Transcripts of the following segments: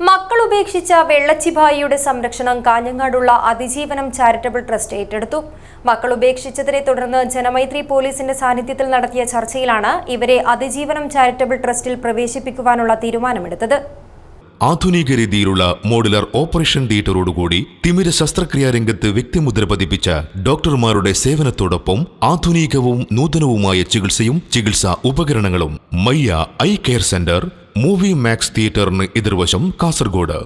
മക്കൾ ഉപേക്ഷിച്ച വെള്ളച്ചിഭായിയുടെ സംരക്ഷണം കാഞ്ഞങ്ങാടുള്ള അതിജീവനം ചാരിറ്റബിൾ ട്രസ്റ്റ് ഏറ്റെടുത്തു. മക്കൾ ഉപേക്ഷിച്ചതിനെ തുടർന്ന് ജനമൈത്രി പോലീസിന്റെ സാന്നിധ്യത്തിൽ നടത്തിയ ചർച്ചയിലാണ് ഇവരെ അതിജീവനം ചാരിറ്റബിൾ ട്രസ്റ്റിൽ പ്രവേശിപ്പിക്കുവാനുള്ള തീരുമാനമെടുത്തത്. ആധുനിക രീതിയിലുള്ള മോഡുലർ ഓപ്പറേഷൻ തിയേറ്ററോടുകൂടി തിമിര ശസ്ത്രക്രിയാ രംഗത്ത് വ്യക്തിമുദ്ര പതിപ്പിച്ച ഡോക്ടർമാരുടെ സേവനത്തോടൊപ്പം ആധുനികവും നൂതനവുമായ ചികിത്സയും ചികിത്സാ ഉപകരണങ്ങളും Mayya eye care centre Movie Max തിയേറ്ററിന് എതിർവശം കാസർഗോഡ്.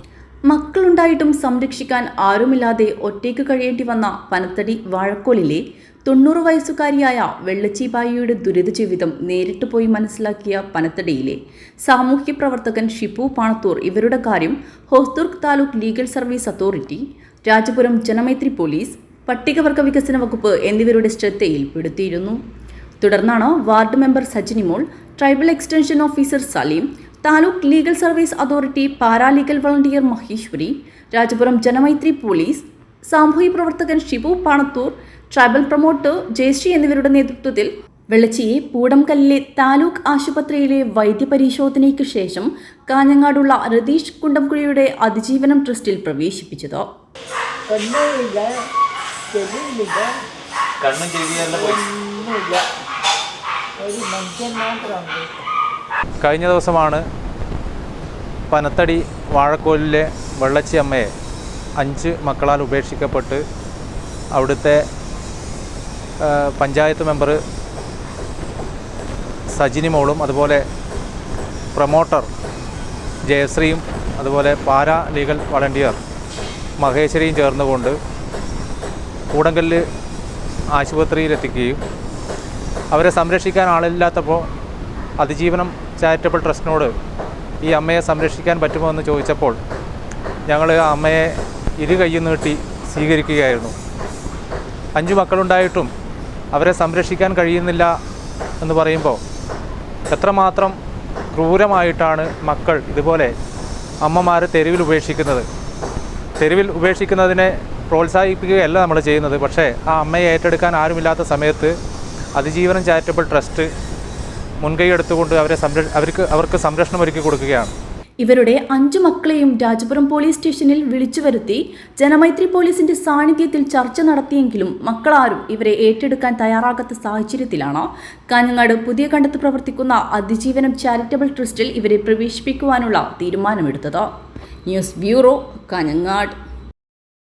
മക്കളുണ്ടായിട്ടും സംരക്ഷിക്കാൻ ആരുമില്ലാതെ ഒറ്റയ്ക്ക് കഴിയേണ്ടി വന്ന പനത്തടി വാഴക്കോലിലെ തൊണ്ണൂറ് വയസ്സുകാരിയായ വെള്ളച്ചിബായിയുടെ ദുരിത ജീവിതം നേരിട്ട് പോയി മനസ്സിലാക്കിയ പനത്തടിയിലെ സാമൂഹ്യ പ്രവർത്തകൻ ഷിപ്പു പാണത്തൂർ ഇവരുടെ കാര്യം Hosdurg taluk legal service authority Rajapuram Janamaithri police പട്ടികവർഗ വികസന വകുപ്പ് എന്നിവരുടെ ശ്രദ്ധയിൽപ്പെടുത്തിയിരുന്നു തുടർന്നാണ് ward member Sajinimol tribal extension officer Salim taluk legal service authority paralegal volunteer Maheshwari Rajapuram Janamaithri police സാമൂഹ്യ പ്രവർത്തകൻ ഷിബു പാണത്തൂർ ട്രൈബൽ പ്രൊമോട്ടർ ജയശ്രീ എന്നിവരുടെ നേതൃത്വത്തിൽ വെള്ളച്ചിയെ പൂടംകല്ലിലെ താലൂക്ക് ആശുപത്രിയിലെ വൈദ്യപരിശോധനയ്ക്ക് ശേഷം കാഞ്ഞങ്ങാടുള്ള രതീഷ് കുണ്ടംകുഴിയുടെ അതിജീവനം ട്രസ്റ്റിൽ പ്രവേശിപ്പിച്ചത്. ഒരു മനുഷ്യൻ മാത്രമുണ്ട് കഴിഞ്ഞ ദിവസമാണ് പനത്തടി വാഴക്കോലിലെ വെള്ളച്ചി അമ്മയെ അഞ്ച് മക്കളാൽ ഉപേക്ഷിക്കപ്പെട്ട് അവിടുത്തെ പഞ്ചായത്ത് മെമ്പർ സജിനി മോളും അതുപോലെ പ്രൊമോട്ടർ ജയശ്രീയും അതുപോലെ പാരാ ലീഗൽ വളണ്ടിയർ മഹേശ്വരിയും ചേർന്നുകൊണ്ട് കൂടങ്കല്ല് ആശുപത്രിയിലെത്തിക്കുകയും അവരെ സംരക്ഷിക്കാൻ ആളില്ലാത്തപ്പോൾ അതിജീവനം ചാരിറ്റബിൾ ട്രസ്റ്റിനോട് ഈ അമ്മയെ സംരക്ഷിക്കാൻ പറ്റുമോ എന്ന് ചോദിച്ചപ്പോൾ ഞങ്ങൾ ആ അമ്മയെ ഇരു കൈയും നീട്ടി സ്വീകരിക്കുകയായിരുന്നു. അഞ്ചു മക്കളുണ്ടായിട്ടും അവരെ സംരക്ഷിക്കാൻ കഴിയുന്നില്ല എന്ന് പറയുമ്പോൾ എത്രമാത്രം ക്രൂരമായിട്ടാണ് മക്കൾ ഇതുപോലെ അമ്മമാർ തെരുവിൽ ഉപേക്ഷിക്കുന്നത്. തെരുവിൽ ഉപേക്ഷിക്കുന്നതിനെ പ്രോത്സാഹിപ്പിക്കുകയല്ല നമ്മൾ ചെയ്യുന്നത്. പക്ഷേ ആ അമ്മയെ ഏറ്റെടുക്കാൻ ആരുമില്ലാത്ത സമയത്ത് അതിജീവനം ചാരിറ്റബിൾ ട്രസ്റ്റ് മുൻകൈ എടുത്തുകൊണ്ട് അവരെ അവർക്ക് അവർക്ക് സംരക്ഷണം ഒരുക്കി കൊടുക്കുകയാണ്. ഇവരുടെ അഞ്ചു മക്കളെയും രാജപുരം പോലീസ് സ്റ്റേഷനിൽ വിളിച്ചു വരുത്തി ജനമൈത്രി പോലീസിന്റെ സാന്നിധ്യത്തിൽ ചർച്ച നടത്തിയെങ്കിലും മക്കളാരും ഇവരെ ഏറ്റെടുക്കാൻ തയ്യാറാകാത്ത സാഹചര്യത്തിലാണ്. കാഞ്ഞങ്ങാട് പുതിയ കണ്ടത്ത് പ്രവർത്തിക്കുന്ന അതിജീവനം ചാരിറ്റബിൾ ട്രസ്റ്റിൽ ഇവരെ പ്രവേശിപ്പിക്കുവാനുള്ള തീരുമാനമെടുത്തത്. News bureau Kanhangad.